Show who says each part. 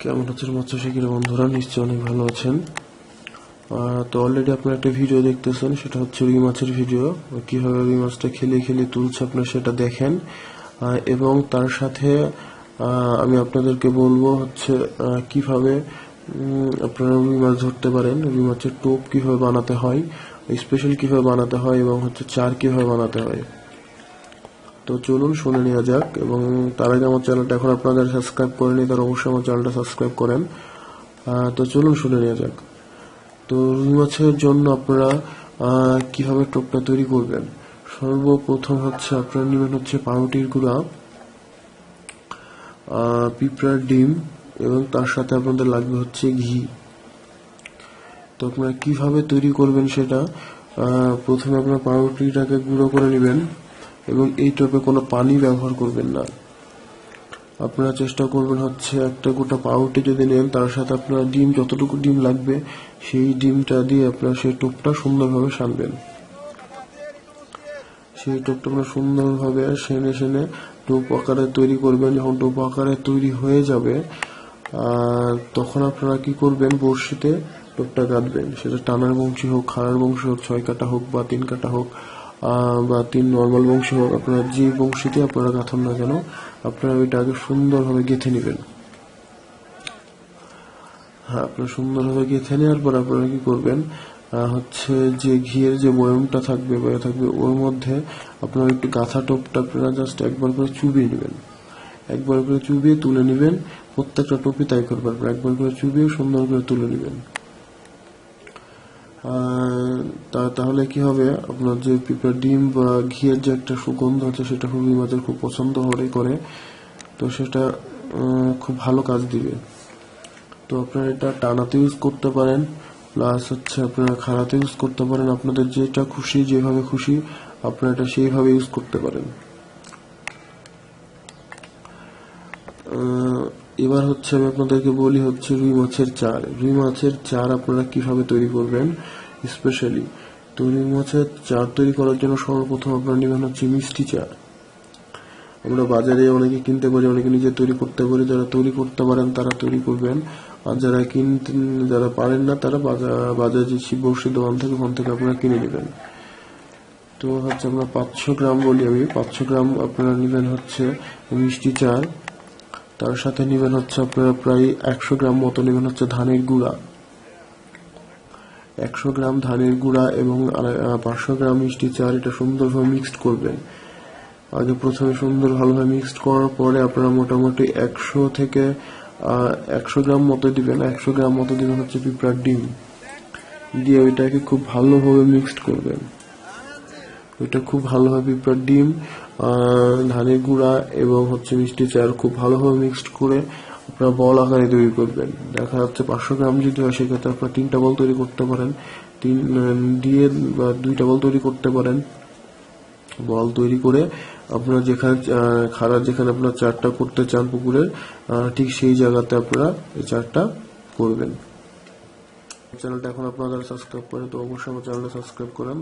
Speaker 1: কেমন হচ্ছে মৎস্য শিখির বন্ধুরা? নিশ্চয়ই অনেক ভালো আছেন। তো অলরেডি আপনারা একটা ভিডিও দেখতেছেন, সেটা হচ্ছে রুই মাছের ভিডিও কীভাবে রুই মাছটা খেলে খেলে তুলছে আপনারা সেটা দেখেন। এবং তার সাথে আমি আপনাদেরকে বলব হচ্ছে কীভাবে আপনারা রুই মাছ ধরতে পারেন, রুই মাছের টোপ কীভাবে বানাতে হয় স্পেশাল কীভাবে বানাতে হয়, এবং হচ্ছে চার কীভাবে বানাতে হয়। তো চলুন শুনে নেওয়া যাক, এবং তার আগে আমার চ্যানেলটা এখন আপনারা সাবস্ক্রাইব করেনি তারা অবশ্যই আমার চ্যানেলটা সাবস্ক্রাইব করেন। তো চলুন শুনে নেওয়া যাক। তো রুই মাছের জন্য আপনারা কীভাবে টোপটা তৈরি করবেন? সর্বপ্রথম হচ্ছে আপনারা নেবেন হচ্ছে পাউরুটির গুঁড়া পিঁপড়ার ডিম, এবং তার সাথে আপনাদের লাগবে হচ্ছে ঘি। তো আপনারা কীভাবে তৈরি করবেন সেটা প্রথমে আপনার পাউরুটিটাকে গুঁড়ো করে নেবেন। এবং এই টোপে কোনো পানি ব্যবহার করবেন না। আপনারা চেষ্টা করবেন হচ্ছে একটা গোটা পাউরুটি যদি নেন, তার সাথে আপনার ডিম, যতটুকু ডিম লাগবে, সেই ডিমটা দিয়ে আপনারা সেই টোপটা সুন্দরভাবে সানবেন। সেই টোপটা আপনারা সুন্দরভাবে সেনে সেনে টোপ আকারে তৈরি করবেন। যখন টোপ আকারে তৈরি হয়ে যাবে তখন আপনারা কি করবেন, বড়শিতে টোপটা গাঁথবেন সেটা টানার বংশী হোক, খাড়ার বংশী হোক, ছয় কাটা হোক বা তিন কাটা হোক বা তিন নর্মাল বংশী হোক, আপনারা যে বংশীতে আপনারা গাঁথন না কেন, আপনারা ওইটা আগে সুন্দরভাবে গেঁথে নেবেন। হ্যাঁ আপনারা সুন্দরভাবে গেঁথে নেওয়ার পর আপনারা কি করবেন হচ্ছে যে ঘিয়ের যে বয়মটা থাকবে বয়ে থাকবে, ওর মধ্যে আপনারা একটু গাঁথা টোপটা আপনারা জাস্ট একবার করে চুবিয়ে নেবেন। একবার করে চুবিয়ে তুলে নেবেন, প্রত্যেকটা টোপি তাই করবেন একবার করে চুবিয়ে সুন্দর করে তুলে নেবেন। তাহলে কি হবে? আপনার যে পিঁপড়ার ডিম বা ঘিয়ের যে একটা সুগন্ধ আছে, সেটা রুই মাছের খুব পছন্দ হরে করে। তো সেটা খুব ভালো কাজ দিবে। তো আপনারা এটা টানাতে ইউজ করতে পারেন প্লাস হচ্ছে আপনারা খাড়াতে ইউজ করতে পারেন। আপনাদের যেটা খুশি, যেভাবে খুশি, আপনারা এটা সেইভাবে ইউজ করতে পারেন। এবার হচ্ছে আমি আপনাদেরকে বলি হচ্ছে রুই মাছের চার। রুই মাছের চার আপনারা কীভাবে তৈরি করবেন? স্পেশালি তো রুই মাছের চার তৈরি করার জন্য সর্বপ্রথম আপনারা নেবেন হচ্ছে মিষ্টি চার আমরা বাজারে অনেকে কিনতে পারি, অনেকে নিজে তৈরি করতে পারি, যারা তৈরি করতে পারেন তারা তৈরি করবেন। আর যারা কিনতে, যারা পারেন না, তারা বাজার যে শিব দোকান থেকে, ওখান থেকে আপনারা কিনে নেবেন। তো হচ্ছে আমরা পাঁচশো গ্রাম বলি আমি। পাঁচশো গ্রাম আপনারা নেবেন হচ্ছে মিষ্টি চাল তার সাথে নেবেন হচ্ছে আপনারা প্রায় একশো গ্রাম মতো নেবেন হচ্ছে ধানের গুঁড়া। একশো গ্রাম ধানের গুঁড়া এবং পাঁচশো গ্রাম মিষ্টি চাল, এটা সুন্দরভাবে মিক্সড করবেন। আগে প্রথমে সুন্দর ভালোভাবে মিক্সড করার পরে আপনারা মোটামুটি একশো থেকে একশো গ্রাম মতো দিবেন। একশো গ্রাম মতো দিবেন হচ্ছে পিঁপড়ার ডিম। দিয়ে ওইটাকে খুব ভালোভাবে মিক্সড করবেন। ওইটা খুব ভালোভাবে পিঁপড়ার ডিম ধানের গুঁড়া এবং হচ্ছে মিষ্টি চাল খুব ভালোভাবে মিক্সড করে আপনারা বল আকারে তৈরি করবেন। দেখা যাচ্ছে পাঁচশো গ্রাম যদি হয় সেক্ষেত্রে আপনারা তিনটা বল তৈরি করতে পারেন। তিন দিয়ে বা দুইটা বল তৈরি করতে পারেন। বল তৈরি করে আপনারা যেখানে খাড়া যেখানে আপনারা চারটা করতে চান পুকুরের আহ, ঠিক সেই জায়গাতে আপনারা এই চারটা করবেন। চ্যানেলটা এখন আপনারা যারা সাবস্ক্রাইব করেন তো অবশ্যই আমার চ্যানেলটা সাবস্ক্রাইব করেন।